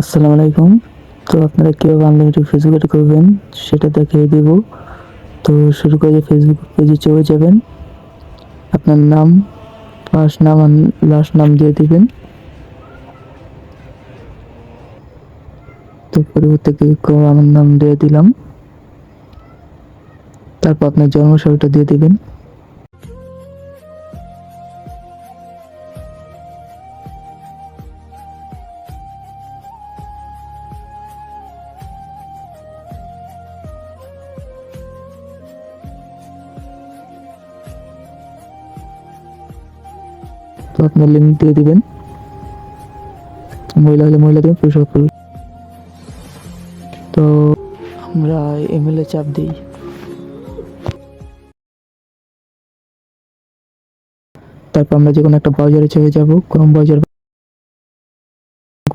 আসসালামু আলাইকুম। তো আপনারা কীভাবে আনলিমিটেড ফেসবুক অ্যাড করবেন, সেটা দেখিয়ে দেব। তো শুরু করে ফেসবুক পেজে চলে যাবেন। আপনার নাম ফার্স্ট নাম লাস্ট নাম দিয়ে দিবেন। তো পরবর্তী ক্লিক করে আমার নাম দিয়ে দিলাম। তারপর আপনার জন্মসালটা দিয়ে দিবেন। তো আপনার লিঙ্ক দিয়ে দিবেন। মহিলা হলে মহিলা দিবেন, পুরুষ পুরুষ। তো আমরা এমএলএ চাপ দিই। তারপর আমরা যে কোনো একটা ব্রাউজারে চলে যাব। ক্রোম ব্রাউজার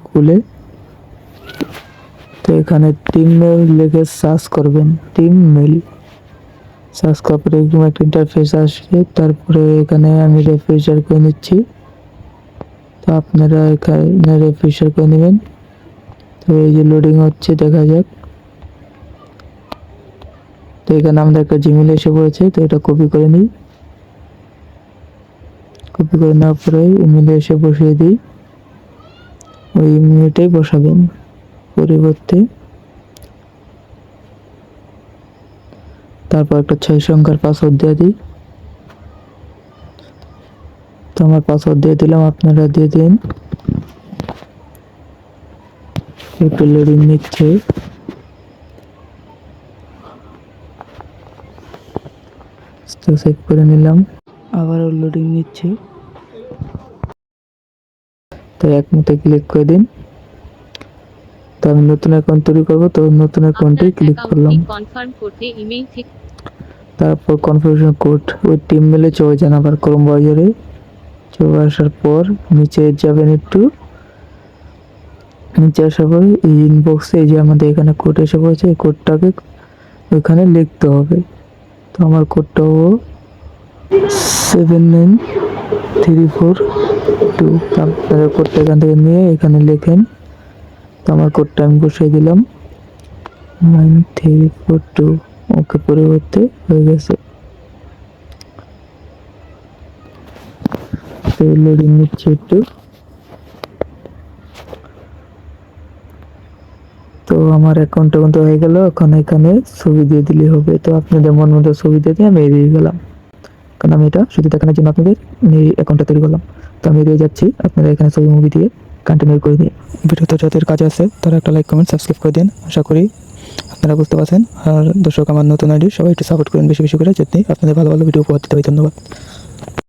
খুলে। তো এখানে টিম মেল লিখে সার্চ করবেন। টিম মেল সার্চ করার পরে একটা ইন্টারফেস আসবে। তারপরে এখানে আমি রেফ্রিজার করে নিচ্ছি। আপনারা এখানে রেফ্রিজার করে নেবেন। তো এই যে লোডিং হচ্ছে, দেখা যাক। তো এখানে আমাদের একটা জিমেল এসে পড়েছে, তো এটা কপি করে নিই। কপি করে নেওয়ার পরে ইমেলে এসে বসিয়ে দিই। ওই ইমেলটাই বসাবেন পরিবর্তে। তারপর একটা ছয় সংখ্যার পাসওয়ার্ড দিয়ে দিই। তো আমার পাসওয়ার্ড দিয়ে দিলাম আপনারা দিয়ে দিন। একটু লোডিং নিচ্ছে। সেভ করে নিলাম। আবারও লোডিং নিচ্ছে। তো এক মতো ক্লিক করে দিন। তো আমি নতুন অ্যাকাউন্ট তৈরি করব তো নতুন অ্যাকাউন্টে ক্লিক করলাম। তারপর কনফার্মেশন কোড ওই টিম মেলে চলে যান আবার ক্রোম ব্রাউজারে চলে আসার পর নিচে যাবেন একটু। নিচে আসার পর এই ইনবক্সে এই যে আমাদের এখানে কোড এসে পড়েছে, এই কোডটাকে ওইখানে লিখতে হবে। তো আমার কোডটা ও seven nine three four two আপনারা কোডটা এখান থেকে নিয়ে এখানে লেখেন। তো আমার কোডটা আমি বসিয়ে দিলাম। Nine three four two okay, পরিবর্তে হয়ে গেছে। তো লোডিং নিচ্ছে একটু। তো আমার অ্যাকাউন্টটা কিন্তু হয়ে গেল, এখন এখানে ছবি দিয়ে দিলে হবে। তো আপনাদের মন মতো ছবি দিয়ে দিয়ে আমি এড়িয়ে গেলাম। কারণ আমি এটা শুধু দেখানোর জন্য আপনাদের এই অ্যাকাউন্টটা তৈরি করলাম। তো আমি এড়িয়ে যাচ্ছি, আপনারা এখানে ছবি মুভি দিয়ে কন্টিনিউ করে দিন ভিডিওতে যাদের কাজ আছে, তারা একটা লাইক কমেন্ট সাবস্ক্রাইব করে দিন। আশা করি আপনারা বুঝতে পারছেন। আর দর্শক, আমার নতুন আইডি, সবাই একটু সাপোর্ট করেন বেশি বেশি করে। যাতে আপনাদের ভালো ভালো ভিডিও উপহার দিতে পারি ধন্যবাদ।